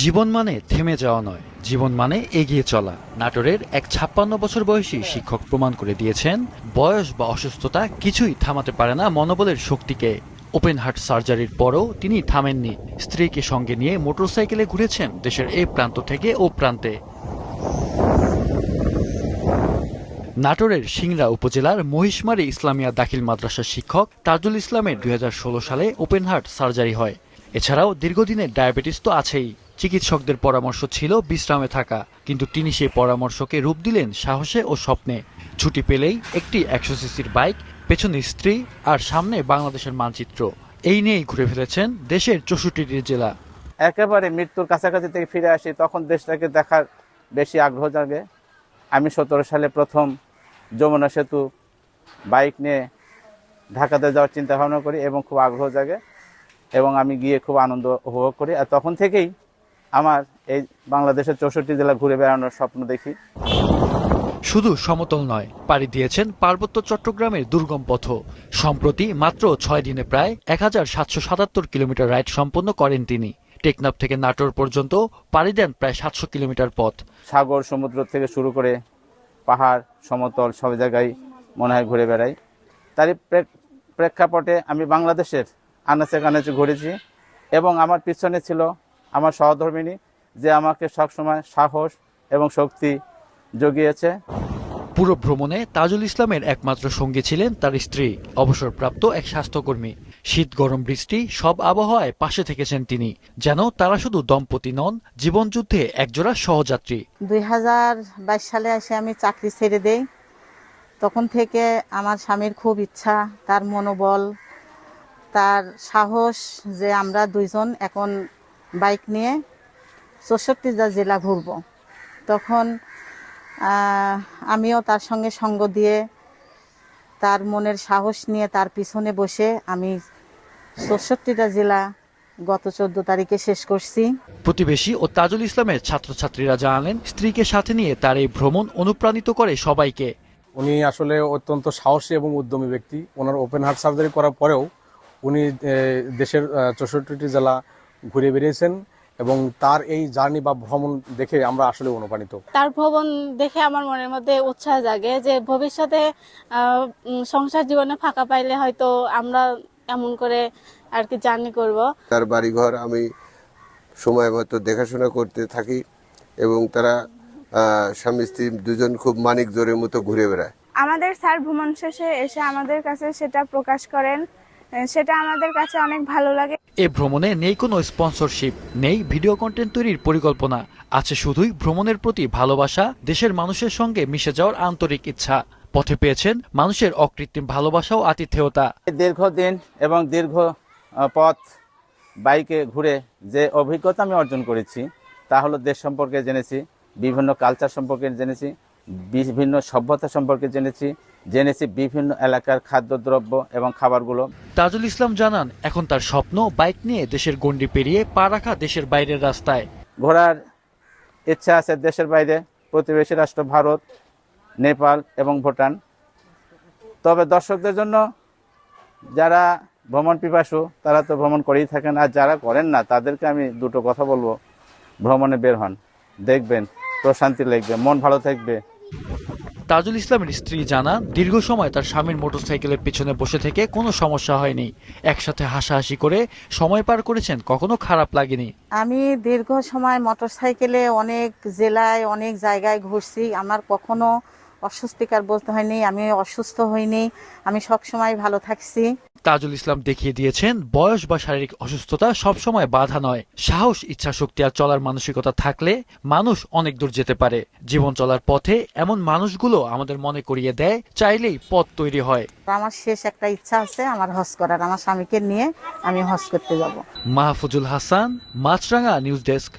জীবন মানে থেমে যাওয়া নয়, জীবন মানে এগিয়ে চলা। নাটোরের এক ছাপ্পান্ন বছর বয়সী শিক্ষক প্রমাণ করে দিয়েছেন, বয়স বা অসুস্থতা কিছুই থামাতে পারে না মনোবলের শক্তিকে। ওপেন হার্ট সার্জারির পরও তিনি থামেননি। স্ত্রীকে সঙ্গে নিয়ে মোটরসাইকেলে ঘুরেছেন দেশের এই প্রান্ত থেকে ও প্রান্তে। নাটোরের সিংড়া উপজেলার মহিষমারী ইসলামিয়া দাখিল মাদ্রাসার শিক্ষক তাজুল ইসলামের দুই হাজার ষোলো সালে ওপেন হার্ট সার্জারি হয়। এছাড়াও দীর্ঘদিনের ডায়াবেটিস তো আছেই। চিকিৎসকদের পরামর্শ ছিল বিশ্রামে থাকা, কিন্তু তিনি সেই পরামর্শকে রূপ দিলেন সাহসে ও স্বপ্নে। ছুটি পেলেই একটি একশো সিসির বাইক, পেছনে স্ত্রী আর সামনে বাংলাদেশের মানচিত্র। এই নিয়েই ঘুরে ফেলেছেন দেশের চৌষট্টিটি জেলা। একেবারে মৃত্যুর কাছাকাছি থেকে ফিরে আসি, তখন দেশটাকে দেখার বেশি আগ্রহ জাগে। আমি সতেরো সালে প্রথম যমুনা সেতু বাইক নিয়ে ঢাকাতে যাওয়ার চিন্তা ভাবনা করি এবং খুব আগ্রহ জাগে এবং আমি গিয়ে খুব আনন্দ উপভোগ করি। আর তখন থেকেই আমার এই বাংলাদেশের চৌষট্টি জেলা ঘুরে বেড়ানোর স্বপ্ন দেখি। শুধু সমতল নয় পাড়ি দিয়েছেন পার্বত্য চট্টগ্রামের দুর্গম পথ। সম্প্রতি মাত্র ছয় দিনে প্রায় এক হাজার সাতশো সাতাত্তর কিলোমিটার রাইড সম্পন্ন করেন তিনি। টেকনাফ থেকে নাটোর পর্যন্ত পাড়ি দেন প্রায় সাতশো কিলোমিটার পথ। সাগর সমুদ্র থেকে শুরু করে পাহাড় সমতল সব জায়গায় মনে হয় ঘুরে বেড়াই। তারই প্রেক্ষাপটে আমি বাংলাদেশের আনাচে কানাচে ঘুরেছি এবং আমার পিছনে ছিল আমার সহধর্মিনী যে আমাকে সবসময় সাহস এবং শক্তি জুগিয়েছে। পুরো ভ্রমণে তাজুল ইসলামের একমাত্র সঙ্গী ছিলেন তার স্ত্রী অবসরপ্রাপ্ত এক স্বাস্থ্যকর্মী। শীত গরম বৃষ্টি সব আবহাওয়ায় পাশে থেকেছেন তিনি যেন তারা শুধু দম্পতি নন জীবনযুদ্ধে একজোড়া সহযাত্রী। দুই হাজার বাইশ সালে এসে আমি চাকরি ছেড়ে দেই। তখন থেকে আমার স্বামীর খুব ইচ্ছা তার মনোবল তার সাহস যে আমরা দুইজন এখন বাইক নিয়ে চৌষট্টিটা জেলা ঘুরব। তখন আমিও তার সঙ্গে সঙ্গ দিয়ে তার মনের সাহস নিয়ে তার পিছনে বসে আমি চৌষট্টিটা জেলা গত চোদ্দ তারিখে শেষ করছি। প্রতিবেশী ও তাজুল ইসলামের ছাত্রছাত্রীরা জানালেন স্ত্রীকে সাথে নিয়ে তার এই ভ্রমণ অনুপ্রাণিত করে সবাইকে। উনি আসলে অত্যন্ত সাহসী এবং উদ্যমী ব্যক্তি। ওনার ওপেন হার্ট সার্জারি করার পরেও উনি দেশের চৌষট্টিটি জেলা ঘুরে বেরিয়েছেন এবং তার এই জার্নি বা ভ্রমণ দেখে আমরা আসলে অনুপ্রাণিত। তার ভ্রমণ দেখে আমার মনের মধ্যে উৎসাহ জাগে যে ভবিষ্যতে সংসার জীবনে ফাঁকা পাইলে হয়তো আমরা এমন করে আর কি জার্নি করব। তার বাড়িঘর আমি সময় মতো দেখাশোনা করতে থাকি এবং তারা স্বামী স্ত্রী দুজন খুব মানিক জোরের মতো ঘুরে বেড়ায়। আমাদের স্যার ভ্রমণ শেষে এসে আমাদের কাছে সেটা প্রকাশ করেন। সেটা আমাদের কাছে অনেক ভালো লাগে। এ ভ্রমণে নেই কোনো স্পন্সরশিপ নেই ভিডিও কন্টেন্ট তৈরির পরিকল্পনা। আছে শুধুই ভ্রমণের প্রতি ভালোবাসা দেশের মানুষের সঙ্গে মিশে যাওয়ার আন্তরিক ইচ্ছা। পথে পেয়েছেন মানুষের অকৃত্রিম ভালোবাসা ও আতিথেয়তা। এই দীর্ঘদিন এবং দীর্ঘ পথ বাইকে ঘুরে যে অভিজ্ঞতা আমি অর্জন করেছি তা হলো দেশ সম্পর্কে জেনেছি বিভিন্ন কালচার সম্পর্কে জেনেছি বিভিন্ন সভ্যতা সম্পর্কে জেনেছি জেনেছি বিভিন্ন এলাকার খাদ্যদ্রব্য এবং খাবারগুলো। তাজুল ইসলাম জানান এখন তার স্বপ্ন বাইক নিয়ে দেশের গণ্ডি পেরিয়ে পা রাখা দেশের বাইরের রাস্তায়। ঘোরার ইচ্ছা আছে দেশের বাইরে প্রতিবেশী রাষ্ট্র ভারত নেপাল এবং ভুটান। তবে দর্শকদের জন্য যারা ভ্রমণ পিপাসু তারা তো ভ্রমণ করেই থাকেন। আর যারা করেন না তাদেরকে আমি দুটো কথা বলব। ভ্রমণে বের হন দেখবেন প্রশান্তি লাগবে মন ভালো থাকবে। তাজুল ইসলামের স্ত্রী জানা দীর্ঘ সময় তার স্বামীর মোটরসাইকেলের পিছনে বসে থেকে কোনো সমস্যা হয়নি। একসাথে হাসাহাসি করে সময় পার করেছেন কখনো খারাপ লাগেনি। আমি দীর্ঘ সময় মোটরসাইকেলে অনেক জেলায়, অনেক জায়গায় ঘুরছি। আমার কখনো অস্বস্তিকর বলতে হয়নি আমি অসুস্থ হইনি আমি সবসময় ভালো থাকছি। তাজুল ইসলাম দেখিয়ে দিয়েছেন বয়স বা শারীরিক অসুস্থতা সবসময় বাধা নয়। সাহস ইচ্ছা শক্তি আর চলার মানসিকতা থাকলে মানুষ অনেক দূর যেতে পারে। জীবন চলার পথে এমন মানুষগুলো আমাদের মনে করিয়ে দেয় চাইলেই পথ তৈরি হয়। আমার শেষ একটা ইচ্ছা আছে আমার হজ করার আমার স্বামীকে নিয়ে আমি হজ করতে যাব। Mahfuzul Hasan Maasranga news desk.